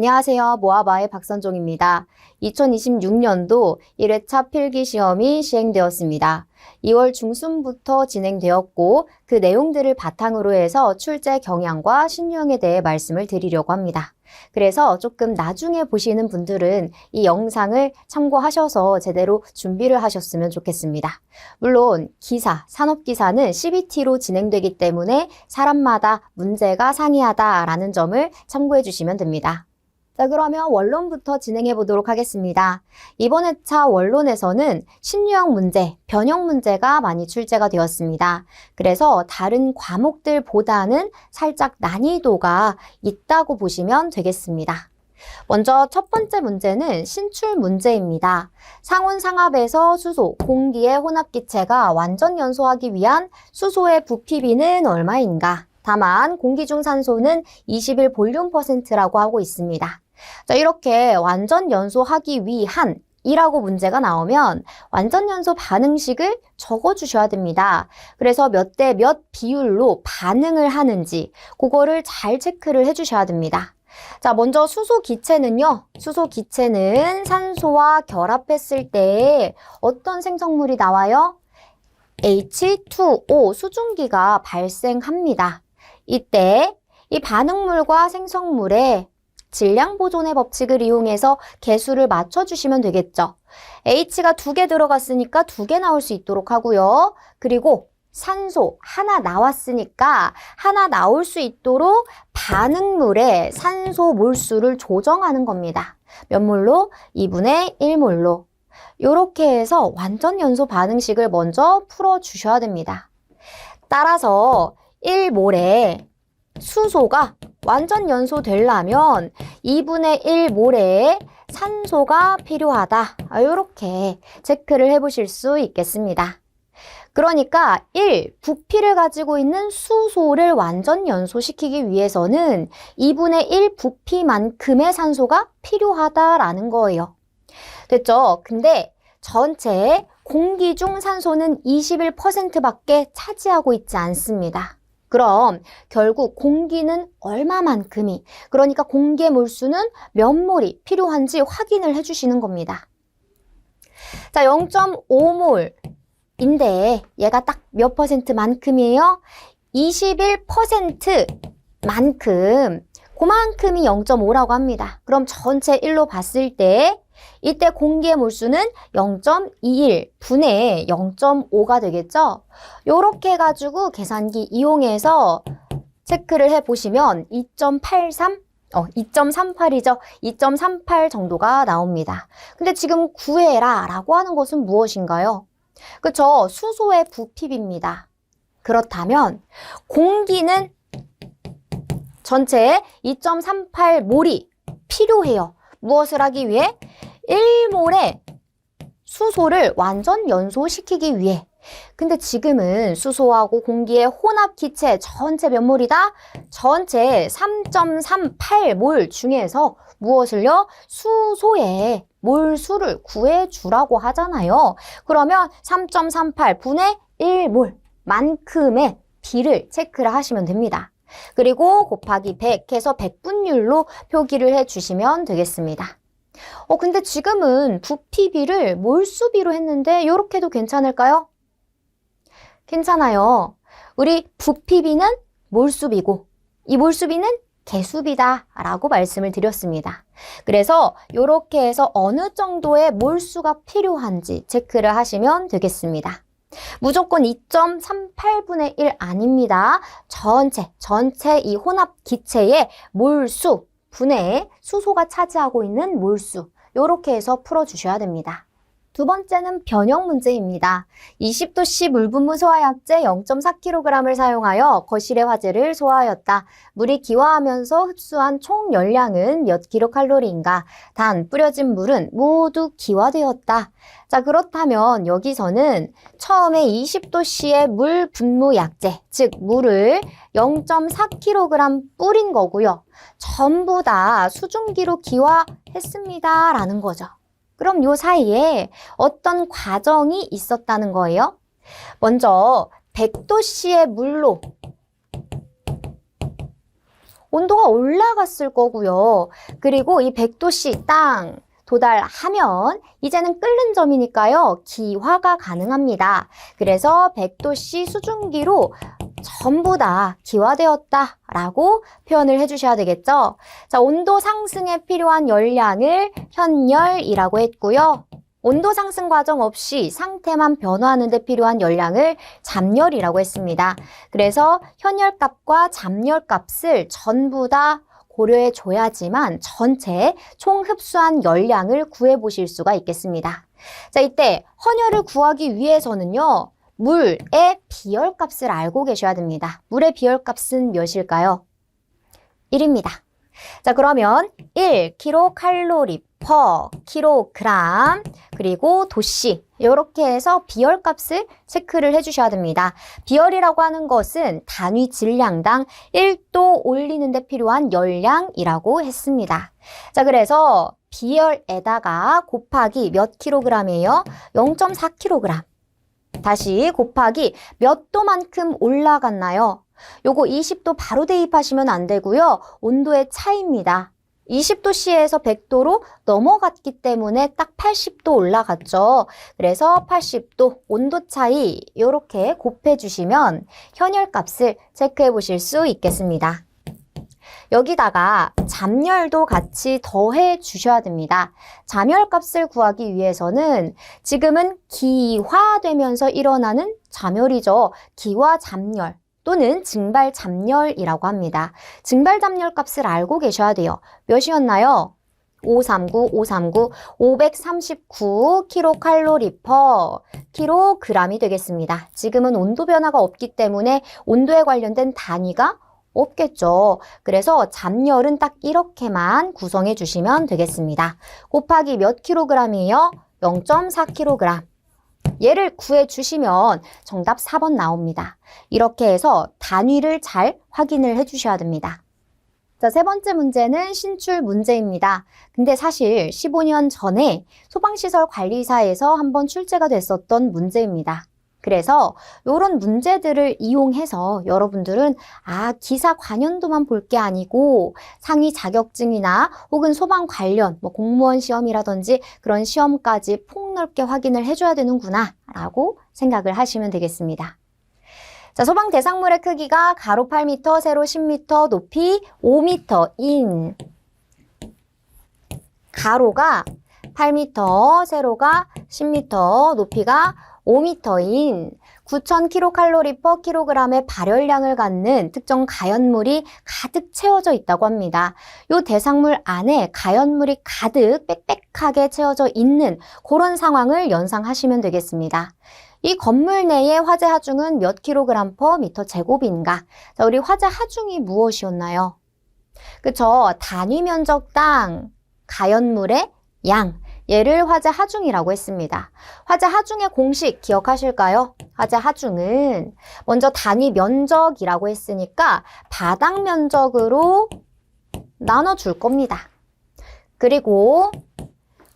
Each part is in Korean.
안녕하세요. 모아바의 박선종입니다. 2026년도 1회차 필기 시험이 시행되었습니다. 2월 중순부터 진행되었고 그 내용들을 바탕으로 해서 출제 경향과 신유형에 대해 말씀을 드리려고 합니다. 그래서 조금 나중에 보시는 분들은 이 영상을 참고하셔서 제대로 준비를 하셨으면 좋겠습니다. 물론 기사, 산업기사는 CBT로 진행되기 때문에 사람마다 문제가 상이하다라는 점을 참고해 주시면 됩니다. 자, 그러면 원론부터 진행해 보도록 하겠습니다. 이번 회차 원론에서는 신유형 문제, 변형 문제가 많이 출제가 되었습니다. 그래서 다른 과목들보다는 살짝 난이도가 있다고 보시면 되겠습니다. 먼저 첫 번째 문제는 신출 문제입니다. 상온 상압에서 수소, 공기의 혼합기체가 완전 연소하기 위한 수소의 부피비는 얼마인가? 다만 공기 중 산소는 21 볼륨 퍼센트라고 하고 있습니다. 자, 이렇게 완전 연소하기 위한 이라고 문제가 나오면 완전 연소 반응식을 적어 주셔야 됩니다. 그래서 몇 대 몇 비율로 반응을 하는지 그거를 잘 체크를 해 주셔야 됩니다. 자, 먼저 수소 기체는요. 수소 기체는 산소와 결합했을 때 어떤 생성물이 나와요? H2O 수증기가 발생합니다. 이때 이 반응물과 생성물의 질량 보존의 법칙을 이용해서 개수를 맞춰주시면 되겠죠. H가 두 개 들어갔으니까 두 개 나올 수 있도록 하고요. 그리고 산소 하나 나왔으니까 하나 나올 수 있도록 반응물의 산소 몰수를 조정하는 겁니다. 몇 몰로? 2분의 1몰로. 이렇게 해서 완전 연소 반응식을 먼저 풀어주셔야 됩니다. 따라서 1몰에 수소가 완전 연소 되려면 2분의 1몰의 산소가 필요하다. 이렇게 체크를 해보실 수 있겠습니다. 그러니까 1. 부피를 가지고 있는 수소를 완전 연소시키기 위해서는 2분의 1 부피만큼의 산소가 필요하다라는 거예요. 됐죠? 근데 전체 공기 중 산소는 21%밖에 차지하고 있지 않습니다. 그럼 결국 공기는 얼마만큼이, 그러니까 공기의 몰수는 몇 몰이 필요한지 확인을 해주시는 겁니다. 자, 0.5몰인데 얘가 딱 몇 퍼센트만큼이에요? 21%만큼, 그만큼이 0.5라고 합니다. 그럼 전체 1로 봤을 때 이때 공기의 몰수는 0.21 분의 0.5가 되겠죠? 요렇게 해가지고 계산기 이용해서 체크를 해보시면 2.83 어, 2.38이죠. 2.38 정도가 나옵니다. 근데 지금 구해라 라고 하는 것은 무엇인가요? 그쵸? 수소의 부피비입니다. 그렇다면 공기는 전체 2.38몰이 필요해요. 무엇을 하기 위해? 1몰의 수소를 완전 연소시키기 위해. 근데 지금은 수소하고 공기의 혼합 기체 전체 몇 몰이다? 전체 3.38몰 중에서 무엇을요? 수소의 몰수를 구해주라고 하잖아요. 그러면 3.38 분의 1몰 만큼의 비를 체크를 하시면 됩니다. 그리고 곱하기 100 해서 100분율로 표기를 해주시면 되겠습니다. 어, 근데 지금은 부피비를 몰수비로 했는데 이렇게도 괜찮을까요? 괜찮아요. 우리 부피비는 몰수비고 이 몰수비는 개수비다 라고 말씀을 드렸습니다. 그래서 이렇게 해서 어느 정도의 몰수가 필요한지 체크를 하시면 되겠습니다. 무조건 2.38분의 1 아닙니다. 전체, 전체 이 혼합 기체의 몰수, 분의 수소가 차지하고 있는 몰수 이렇게 해서 풀어주셔야 됩니다. 두 번째는 변형 문제입니다. 20도씨 물분무 소화약제 0.4kg을 사용하여 거실의 화재를 소화하였다. 물이 기화하면서 흡수한 총 열량은 몇 킬로칼로리인가? 단 뿌려진 물은 모두 기화되었다. 자 그렇다면 여기서는 처음에 20도씨의 물 분무 약제, 즉 물을 0.4kg 뿌린 거고요. 전부 다 수증기로 기화했습니다. 라는 거죠. 그럼 요 사이에 어떤 과정이 있었다는 거예요? 먼저 100도씨의 물로 온도가 올라갔을 거고요. 그리고 이 100도씨 땅 도달하면 이제는 끓는 점이니까요. 기화가 가능합니다. 그래서 100도씨 수증기로 전부 다 기화되었다 라고 표현을 해주셔야 되겠죠. 자, 온도 상승에 필요한 열량을 현열이라고 했고요. 온도 상승 과정 없이 상태만 변화하는 데 필요한 열량을 잠열이라고 했습니다. 그래서 현열값과 잠열값을 전부 다 고려해 줘야지만 전체 총 흡수한 열량을 구해 보실 수가 있겠습니다. 자, 이때 헌열을 구하기 위해서는요. 물의 비열 값을 알고 계셔야 됩니다. 물의 비열 값은 몇일까요? 1입니다. 자, 그러면 1kcal per 킬로그램 그리고 도씨 이렇게 해서 비열 값을 체크를 해주셔야 됩니다. 비열이라고 하는 것은 단위 질량당 1도 올리는 데 필요한 열량이라고 했습니다. 자, 그래서 비열에다가 곱하기 몇 킬로그램이에요? 0.4kg. 다시 곱하기 몇 도만큼 올라갔나요? 요거 20도 바로 대입하시면 안 되고요. 온도의 차이입니다. 20도씨에서 100도로 넘어갔기 때문에 딱 80도 올라갔죠. 그래서 80도 온도 차이 이렇게 곱해 주시면 현열값을 체크해 보실 수 있겠습니다. 여기다가 잠열도 같이 더해 주셔야 됩니다. 잠열값을 구하기 위해서는 지금은 기화되면서 일어나는 잠열이죠. 기화 잠열. 또는 증발 잠열이라고 합니다. 증발 잠열 값을 알고 계셔야 돼요. 몇이었나요? 539, 539, 539 킬로칼로리 퍼 킬로그램이 되겠습니다. 지금은 온도 변화가 없기 때문에 온도에 관련된 단위가 없겠죠. 그래서 잠열은 딱 이렇게만 구성해 주시면 되겠습니다. 곱하기 몇 킬로그램이에요? 0.4kg. 얘를 구해 주시면 정답 4번 나옵니다. 이렇게 해서 단위를 잘 확인을 해 주셔야 됩니다. 자, 세 번째 문제는 신출 문제입니다. 근데 사실 15년 전에 소방시설 관리사에서 한번 출제가 됐었던 문제입니다. 그래서 이런 문제들을 이용해서 여러분들은 아, 기사 관연도만 볼 게 아니고 상위 자격증이나 혹은 소방 관련 뭐 공무원 시험이라든지 그런 시험까지 폭넓게 확인을 해줘야 되는구나 라고 생각을 하시면 되겠습니다. 자, 소방 대상물의 크기가 가로 8m, 세로 10m, 높이 5m인 가로가 8m, 세로가 10m, 높이가 5m인 9,000kcal per 킬로그램의 발열량을 갖는 특정 가연물이 가득 채워져 있다고 합니다. 이 대상물 안에 가연물이 가득 빽빽하게 채워져 있는 그런 상황을 연상하시면 되겠습니다. 이 건물 내의 화재 하중은 몇 킬로그램 per 미터 제곱인가? 자, 우리 화재 하중이 무엇이었나요? 그쵸. 단위 면적당 가연물의 양. 얘를 화재 하중이라고 했습니다. 화재 하중의 공식 기억하실까요? 화재 하중은 먼저 단위 면적이라고 했으니까 바닥 면적으로 나눠줄 겁니다. 그리고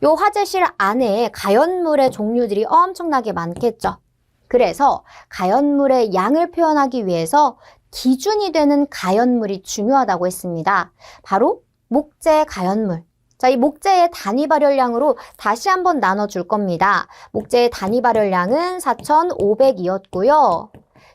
요 화재실 안에 가연물의 종류들이 엄청나게 많겠죠. 그래서 가연물의 양을 표현하기 위해서 기준이 되는 가연물이 중요하다고 했습니다. 바로 목재 가연물. 자, 이 목재의 단위 발열량으로 다시 한번 나눠줄 겁니다. 목재의 단위 발열량은 4,500이었고요.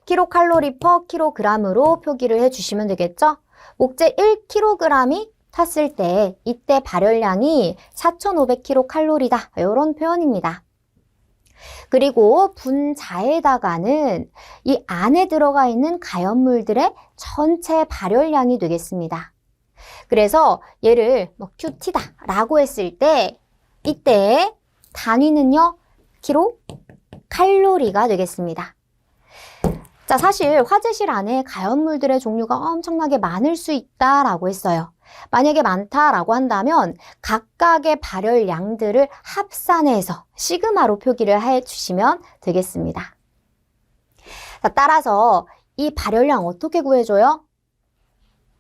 킬로칼로리 퍼 킬로그램으로 표기를 해주시면 되겠죠? 목재 1kg이 탔을 때 이때 발열량이 4,500킬로칼로리다. 이런 표현입니다. 그리고 분자에다가는 이 안에 들어가 있는 가연물들의 전체 발열량이 되겠습니다. 그래서 얘를 뭐 큐티다 라고 했을 때 이때 단위는요 키로 칼로리가 되겠습니다. 자 사실 화재실 안에 가연물들의 종류가 엄청나게 많을 수 있다라고 했어요. 만약에 많다라고 한다면 각각의 발열량들을 합산해서 시그마로 표기를 해 주시면 되겠습니다. 자, 따라서 이 발열량 어떻게 구해줘요?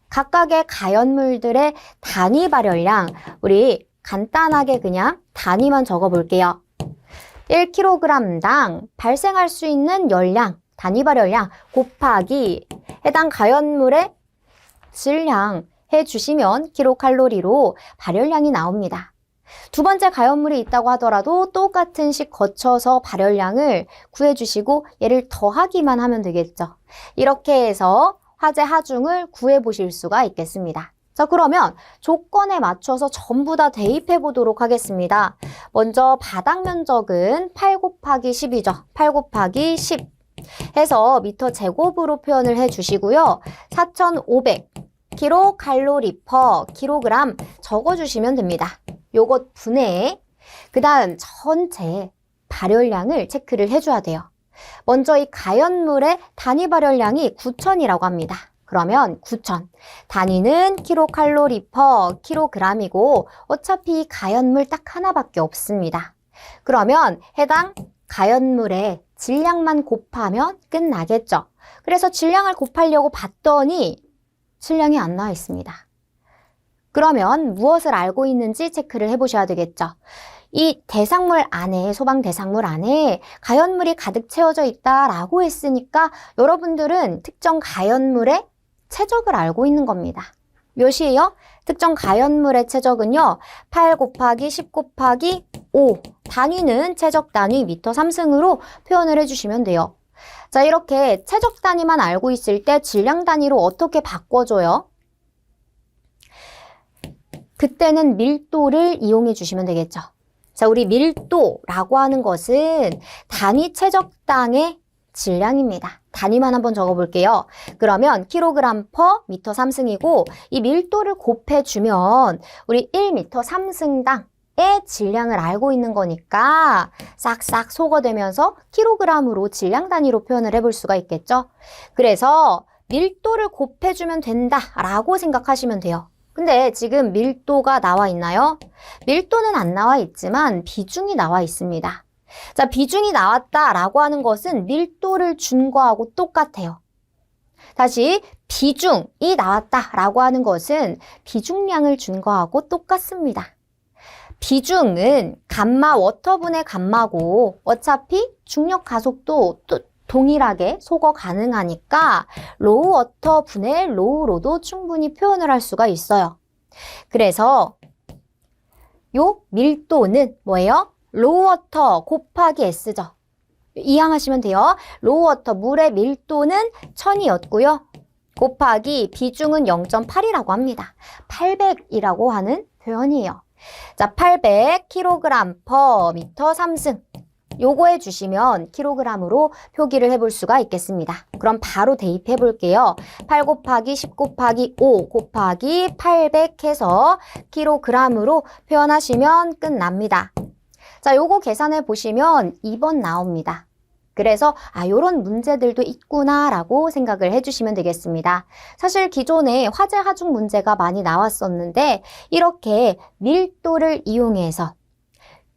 각각의 가연물들의 단위 발열량 우리 간단하게 그냥 단위만 적어 볼게요. 1kg당 발생할 수 있는 열량, 단위 발열량 곱하기 해당 가연물의 질량 해주시면 킬로칼로리로 발열량이 나옵니다. 두 번째 가연물이 있다고 하더라도 똑같은 식 거쳐서 발열량을 구해주시고 얘를 더하기만 하면 되겠죠. 이렇게 해서 화재 하중을 구해 보실 수가 있겠습니다. 자, 그러면 조건에 맞춰서 전부 다 대입해 보도록 하겠습니다. 먼저 바닥 면적은 8 곱하기 10이죠. 8 곱하기 10 해서 미터 제곱으로 표현을 해 주시고요. 4,500 킬로 칼로리 퍼 킬로그램 적어 주시면 됩니다. 요것 분해 그 다음 전체 발열량을 체크를 해줘야 돼요. 먼저 이 가연물의 단위 발열량이 9,000이라고 합니다. 그러면 9,000. 단위는 킬로칼로리 퍼 킬로그램이고 어차피 가연물 딱 하나밖에 없습니다. 그러면 해당 가연물의 질량만 곱하면 끝나겠죠. 그래서 질량을 곱하려고 봤더니 질량이 안 나와 있습니다. 그러면 무엇을 알고 있는지 체크를 해보셔야 되겠죠. 이 대상물 안에, 소방 대상물 안에 가연물이 가득 채워져 있다라고 했으니까 여러분들은 특정 가연물의 최적을 알고 있는 겁니다. 몇이에요? 특정 가연물의 최적은요. 8 곱하기 10 곱하기 5. 단위는 최적 단위 미터 3승으로 표현을 해주시면 돼요. 자, 이렇게 최적 단위만 알고 있을 때 질량 단위로 어떻게 바꿔줘요? 그때는 밀도를 이용해 주시면 되겠죠. 자, 우리 밀도라고 하는 것은 단위 최적당의 질량입니다. 단위만 한번 적어볼게요. 그러면 킬로그램 퍼 미터 3승이고 이 밀도를 곱해주면 우리 1미터 3승당 의 질량을 알고 있는 거니까 싹싹 속어되면서 킬로그램으로 질량 단위로 표현을 해볼 수가 있겠죠. 그래서 밀도를 곱해주면 된다라고 생각하시면 돼요. 근데 지금 밀도가 나와 있나요? 밀도는 안 나와 있지만 비중이 나와 있습니다. 자, 비중이 나왔다라고 하는 것은 밀도를 준 거하고 똑같아요. 다시 비중이 나왔다라고 하는 것은 비중량을 준 거하고 똑같습니다. 비중은 감마 워터분의 감마고 어차피 중력 가속도 또 동일하게 소거 가능하니까 로우 워터 분의 로우로도 충분히 표현을 할 수가 있어요. 그래서 요 밀도는 뭐예요? 로우 워터 곱하기 S죠. 이항하시면 돼요. 로우 워터 물의 밀도는 1000이었고요. 곱하기 비중은 0.8이라고 합니다. 800이라고 하는 표현이에요. 자, 800kg per 미터 3승. 요거 해주시면 킬로그램으로 표기를 해볼 수가 있겠습니다. 그럼 바로 대입해 볼게요. 8 곱하기 10 곱하기 5 곱하기 800 해서 킬로그램으로 표현하시면 끝납니다. 자, 요거 계산해 보시면 2번 나옵니다. 그래서 아 요런 문제들도 있구나라고 생각을 해주시면 되겠습니다. 사실 기존에 화재 하중 문제가 많이 나왔었는데 이렇게 밀도를 이용해서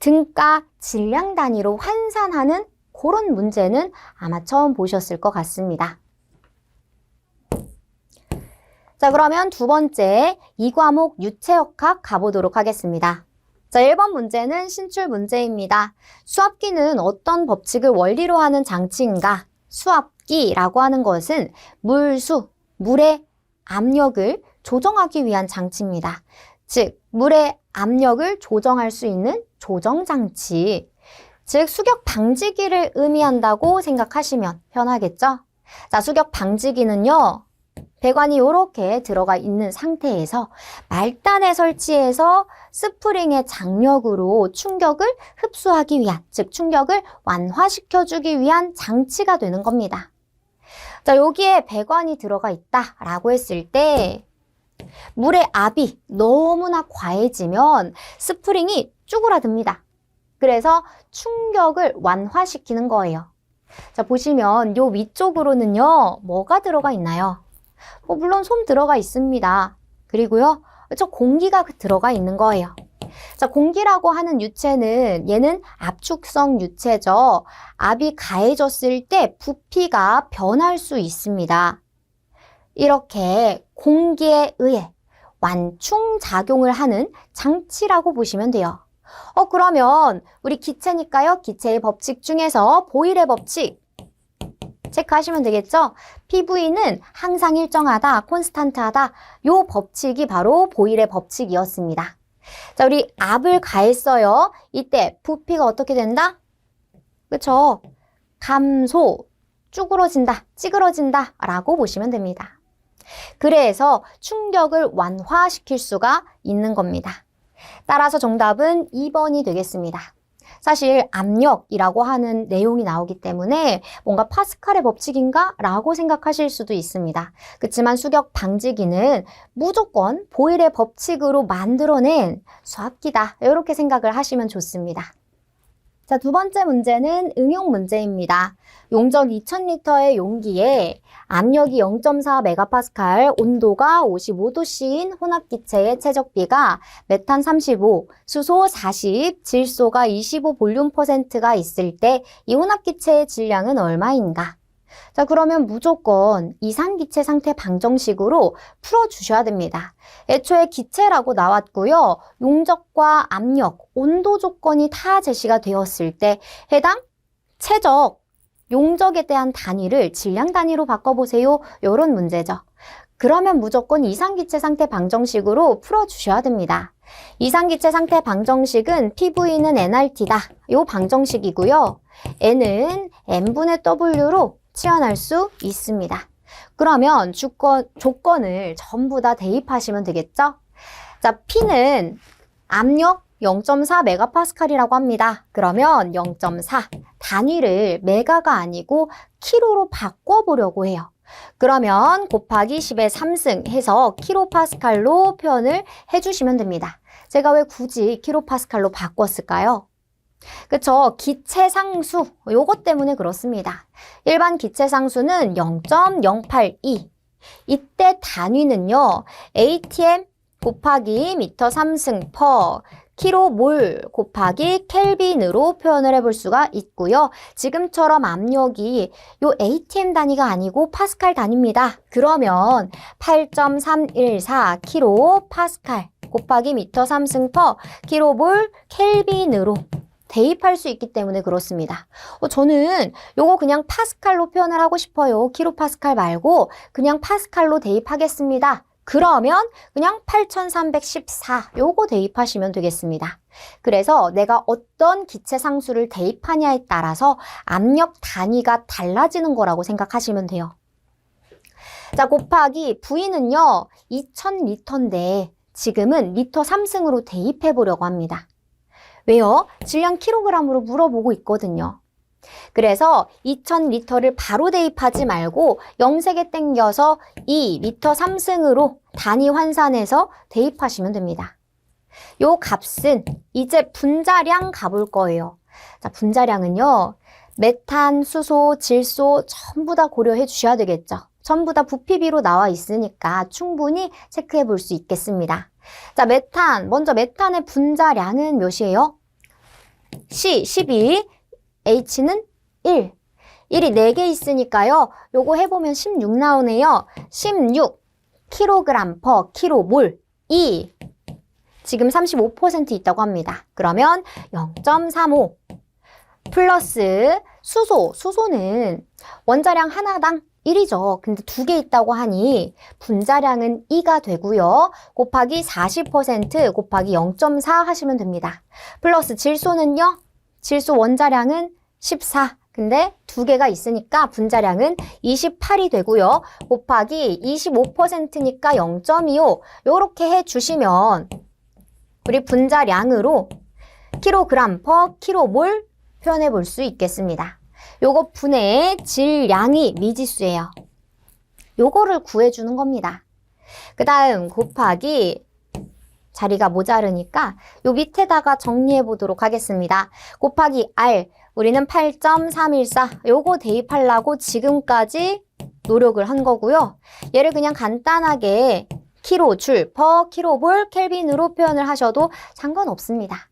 등가 질량 단위로 환산하는 그런 문제는 아마 처음 보셨을 것 같습니다. 자, 그러면 두 번째 이 과목 유체역학 가보도록 하겠습니다. 자, 1번 문제는 신출 문제입니다. 수압기는 어떤 법칙을 원리로 하는 장치인가? 수압기라고 하는 것은 물수, 물의 압력을 조정하기 위한 장치입니다. 즉, 물의 압력을 조정할 수 있는 조정장치, 즉 수격 방지기를 의미한다고 생각하시면 편하겠죠? 자, 수격 방지기는요. 배관이 이렇게 들어가 있는 상태에서 말단에 설치해서 스프링의 장력으로 충격을 흡수하기 위한, 즉 충격을 완화시켜주기 위한 장치가 되는 겁니다. 자, 여기에 배관이 들어가 있다라고 했을 때 물의 압이 너무나 과해지면 스프링이 쭈그라듭니다. 그래서 충격을 완화시키는 거예요. 자, 보시면 요 위쪽으로는요, 뭐가 들어가 있나요? 뭐 물론 솜 들어가 있습니다. 그리고요, 저 공기가 들어가 있는 거예요. 자, 공기라고 하는 유체는 얘는 압축성 유체죠. 압이 가해졌을 때 부피가 변할 수 있습니다. 이렇게 공기에 의해 완충 작용을 하는 장치라고 보시면 돼요. 어, 그러면 우리 기체니까요. 기체의 법칙 중에서 보일의 법칙. 체크하시면 되겠죠? PV는 항상 일정하다, 콘스탄트하다. 요 법칙이 바로 보일의 법칙이었습니다. 자, 우리 압을 가했어요. 이때 부피가 어떻게 된다? 그쵸? 감소, 쭈그러진다, 찌그러진다 라고 보시면 됩니다. 그래서 충격을 완화시킬 수가 있는 겁니다. 따라서 정답은 2번이 되겠습니다. 사실 압력이라고 하는 내용이 나오기 때문에 뭔가 파스칼의 법칙인가? 라고 생각하실 수도 있습니다. 그렇지만 수격 방지기는 무조건 보일의 법칙으로 만들어낸 수압기다. 이렇게 생각을 하시면 좋습니다. 자, 두 번째 문제는 응용 문제입니다. 용적 2000리터의 용기에 압력이 0.4메가파스칼, 온도가 55도씨인 혼합기체의 최적비가 메탄 35, 수소 40, 질소가 25 볼륨 퍼센트가 있을 때 이 혼합기체의 질량은 얼마인가? 자, 그러면 무조건 이산기체 상태 방정식으로 풀어주셔야 됩니다. 애초에 기체라고 나왔고요. 용적과 압력, 온도 조건이 다 제시가 되었을 때 해당 최적, 용적에 대한 단위를 질량 단위로 바꿔보세요. 이런 문제죠. 그러면 무조건 이산기체 상태 방정식으로 풀어주셔야 됩니다. 이산기체 상태 방정식은 PV는 nRT다. 요 방정식이고요. n은 n분의 w로 치환할 수 있습니다. 그러면 주권, 조건을 전부 다 대입하시면 되겠죠? 자, P는 압력 0.4메가파스칼이라고 합니다. 그러면 0.4 단위를 메가가 아니고 키로로 바꿔보려고 해요. 그러면 곱하기 10의 3승 해서 킬로파스칼로 표현을 해주시면 됩니다. 제가 왜 굳이 킬로파스칼로 바꿨을까요? 그쵸. 기체 상수. 요것 때문에 그렇습니다. 일반 기체 상수는 0.082. 이때 단위는요. ATM 곱하기 미터 3승 퍼 킬로몰 곱하기 켈빈으로 표현을 해볼 수가 있고요. 지금처럼 압력이 요 ATM 단위가 아니고 파스칼 단위입니다. 그러면 8.314 킬로 파스칼 곱하기 미터 3승 퍼 킬로몰 켈빈으로 대입할 수 있기 때문에 그렇습니다. 어, 저는 요거 그냥 파스칼로 표현을 하고 싶어요. 킬로파스칼 말고 그냥 파스칼로 대입하겠습니다. 그러면 그냥 8314 요거 대입하시면 되겠습니다. 그래서 내가 어떤 기체 상수를 대입하냐에 따라서 압력 단위가 달라지는 거라고 생각하시면 돼요. 자, 곱하기 V는요, 2000리터인데 지금은 리터 3승으로 대입해 보려고 합니다. 왜요? 질량 킬로그램으로 물어보고 있거든요. 그래서 2000리터를 바로 대입하지 말고 영색에 땡겨서 2 리터 3승으로 단위 환산해서 대입하시면 됩니다. 요 값은 이제 분자량 가볼 거예요. 자, 분자량은요. 메탄, 수소, 질소 전부 다 고려해 주셔야 되겠죠. 전부 다 부피비로 나와 있으니까 충분히 체크해 볼 수 있겠습니다. 자, 메탄. 먼저 메탄의 분자량은 몇이에요? C, 12. H는 1. 1이 4개 있으니까요. 요거 해보면 16 나오네요. 16 kg per kmol 2. 지금 35% 있다고 합니다. 그러면 0.35 플러스 수소. 수소는 원자량 하나당 1이죠. 근데 두 개 있다고 하니 분자량은 2가 되고요. 곱하기 40% 곱하기 0.4 하시면 됩니다. 플러스 질소는요. 질소 원자량은 14. 근데 두 개가 있으니까 분자량은 28이 되고요. 곱하기 25%니까 0.25. 요렇게 해 주시면 우리 분자량으로 킬로그램 퍼 킬로몰 표현해 볼 수 있겠습니다. 요거 분의 질량이 미지수예요. 요거를 구해주는 겁니다. 그 다음 곱하기 자리가 모자르니까 요 밑에다가 정리해 보도록 하겠습니다. 곱하기 R 우리는 8.314 요거 대입하려고 지금까지 노력을 한 거고요. 얘를 그냥 간단하게 키로 줄, 퍼 킬로볼 켈빈으로 표현을 하셔도 상관없습니다.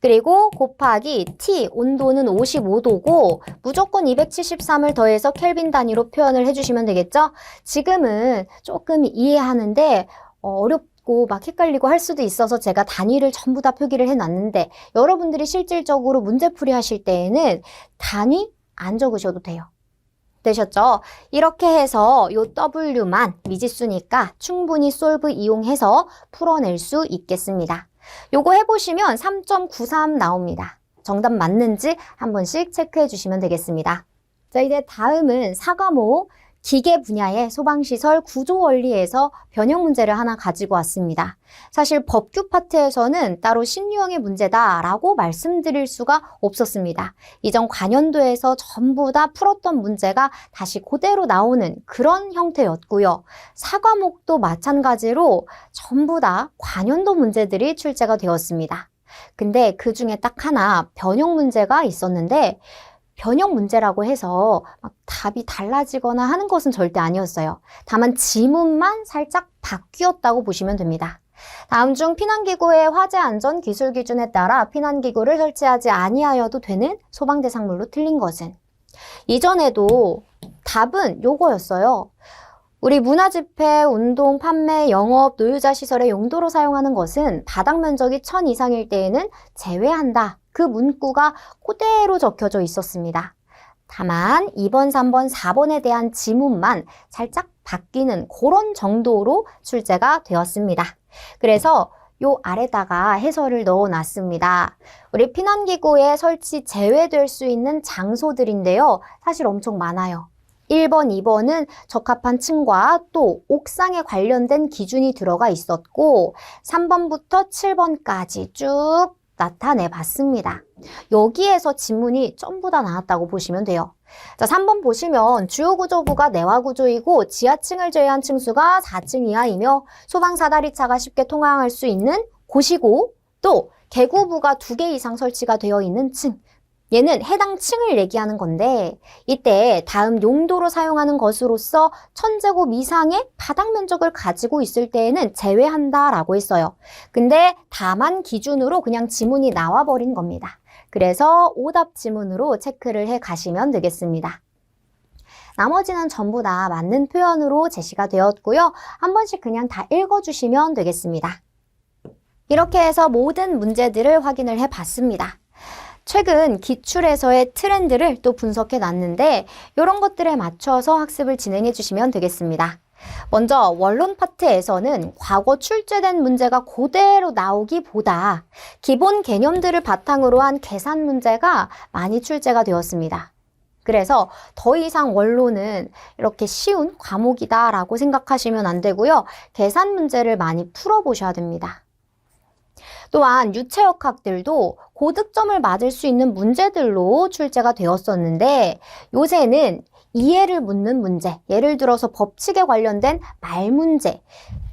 그리고 곱하기 T 온도는 55도고 무조건 273을 더해서 켈빈 단위로 표현을 해주시면 되겠죠? 지금은 조금 이해하는데 어, 어렵고 막 헷갈리고 할 수도 있어서 제가 단위를 전부 다 표기를 해놨는데 여러분들이 실질적으로 문제풀이 하실 때에는 단위 안 적으셔도 돼요. 되셨죠? 이렇게 해서 요 W만 미지수니까 충분히 솔브 이용해서 풀어낼 수 있겠습니다. 요거 해보시면 3.93 나옵니다. 정답 맞는지 한 번씩 체크해 주시면 되겠습니다. 자, 이제 다음은 사과목 기계 분야의 소방시설 구조 원리에서 변형 문제를 하나 가지고 왔습니다. 사실 법규 파트에서는 따로 신유형의 문제다라고 말씀드릴 수가 없었습니다. 이전 관연도에서 전부 다 풀었던 문제가 다시 그대로 나오는 그런 형태였고요. 사과목도 마찬가지로 전부 다 관연도 문제들이 출제가 되었습니다. 근데 그 중에 딱 하나 변형 문제가 있었는데 변형 문제라고 해서 막 답이 달라지거나 하는 것은 절대 아니었어요. 다만 지문만 살짝 바뀌었다고 보시면 됩니다. 다음 중 피난기구의 화재 안전 기술 기준에 따라 피난기구를 설치하지 아니하여도 되는 소방대상물로 틀린 것은 이전에도 답은 요거였어요. 우리 문화집회, 운동, 판매, 영업, 노유자 시설의 용도로 사용하는 것은 바닥 면적이 1000 이상일 때에는 제외한다. 그 문구가 그대로 적혀져 있었습니다. 다만 2번, 3번, 4번에 대한 지문만 살짝 바뀌는 그런 정도로 출제가 되었습니다. 그래서 요 아래다가 해설을 넣어 놨습니다. 우리 피난기구에 설치 제외될 수 있는 장소들인데요. 사실 엄청 많아요. 1번, 2번은 적합한 층과 또 옥상에 관련된 기준이 들어가 있었고 3번부터 7번까지 쭉 나타내 봤습니다. 여기에서 지문이 전부 다 나왔다고 보시면 돼요. 자, 3번 보시면 주요 구조부가 내화 구조이고 지하층을 제외한 층수가 4층 이하이며 소방 사다리차가 쉽게 통항할 수 있는 곳이고 또 개구부가 두 개 이상 설치가 되어 있는 층. 얘는 해당 층을 얘기하는 건데 이때 다음 용도로 사용하는 것으로서 천제곱 이상의 바닥 면적을 가지고 있을 때에는 제외한다라고 했어요. 근데 다만 기준으로 그냥 지문이 나와버린 겁니다. 그래서 오답 지문으로 체크를 해 가시면 되겠습니다. 나머지는 전부 다 맞는 표현으로 제시가 되었고요. 한 번씩 그냥 다 읽어주시면 되겠습니다. 이렇게 해서 모든 문제들을 확인을 해 봤습니다. 최근 기출에서의 트렌드를 또 분석해 놨는데 이런 것들에 맞춰서 학습을 진행해 주시면 되겠습니다. 먼저 원론 파트에서는 과거 출제된 문제가 그대로 나오기보다 기본 개념들을 바탕으로 한 계산 문제가 많이 출제가 되었습니다. 그래서 더 이상 원론은 이렇게 쉬운 과목이다라고 생각하시면 안 되고요. 계산 문제를 많이 풀어보셔야 됩니다. 또한 유체역학들도 고득점을 맞을 수 있는 문제들로 출제가 되었었는데 요새는 이해를 묻는 문제, 예를 들어서 법칙에 관련된 말 문제,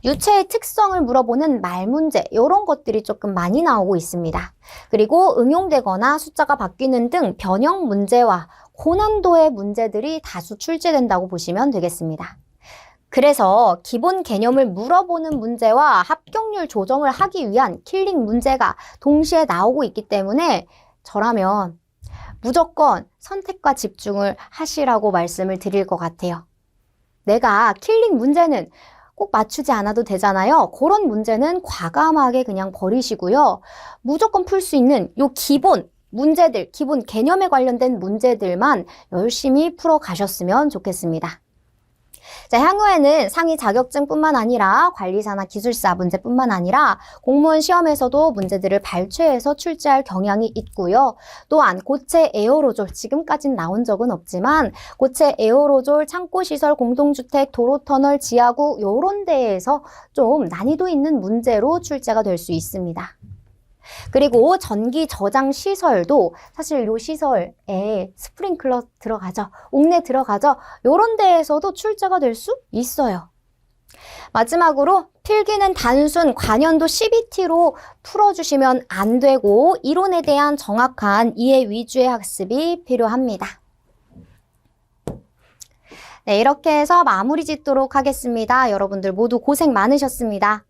유체의 특성을 물어보는 말 문제 이런 것들이 조금 많이 나오고 있습니다. 그리고 응용되거나 숫자가 바뀌는 등 변형 문제와 고난도의 문제들이 다수 출제된다고 보시면 되겠습니다. 그래서 기본 개념을 물어보는 문제와 합격률 조정을 하기 위한 킬링 문제가 동시에 나오고 있기 때문에 저라면 무조건 선택과 집중을 하시라고 말씀을 드릴 것 같아요. 내가 킬링 문제는 꼭 맞추지 않아도 되잖아요. 그런 문제는 과감하게 그냥 버리시고요. 무조건 풀 수 있는 요 기본 문제들, 기본 개념에 관련된 문제들만 열심히 풀어 가셨으면 좋겠습니다. 자, 향후에는 상위 자격증뿐만 아니라 관리사나 기술사 문제뿐만 아니라 공무원 시험에서도 문제들을 발췌해서 출제할 경향이 있고요. 또한 고체 에어로졸, 지금까진 나온 적은 없지만 고체 에어로졸, 창고시설, 공동주택, 도로터널, 지하구 요런 데에서 좀 난이도 있는 문제로 출제가 될 수 있습니다. 그리고 전기 저장 시설도 사실 요 시설에 스프링클러 들어가죠. 옥내 들어가죠. 요런 데에서도 출제가 될 수 있어요. 마지막으로 필기는 단순 관연도 CBT로 풀어주시면 안 되고 이론에 대한 정확한 이해 위주의 학습이 필요합니다. 네, 이렇게 해서 마무리 짓도록 하겠습니다. 여러분들 모두 고생 많으셨습니다.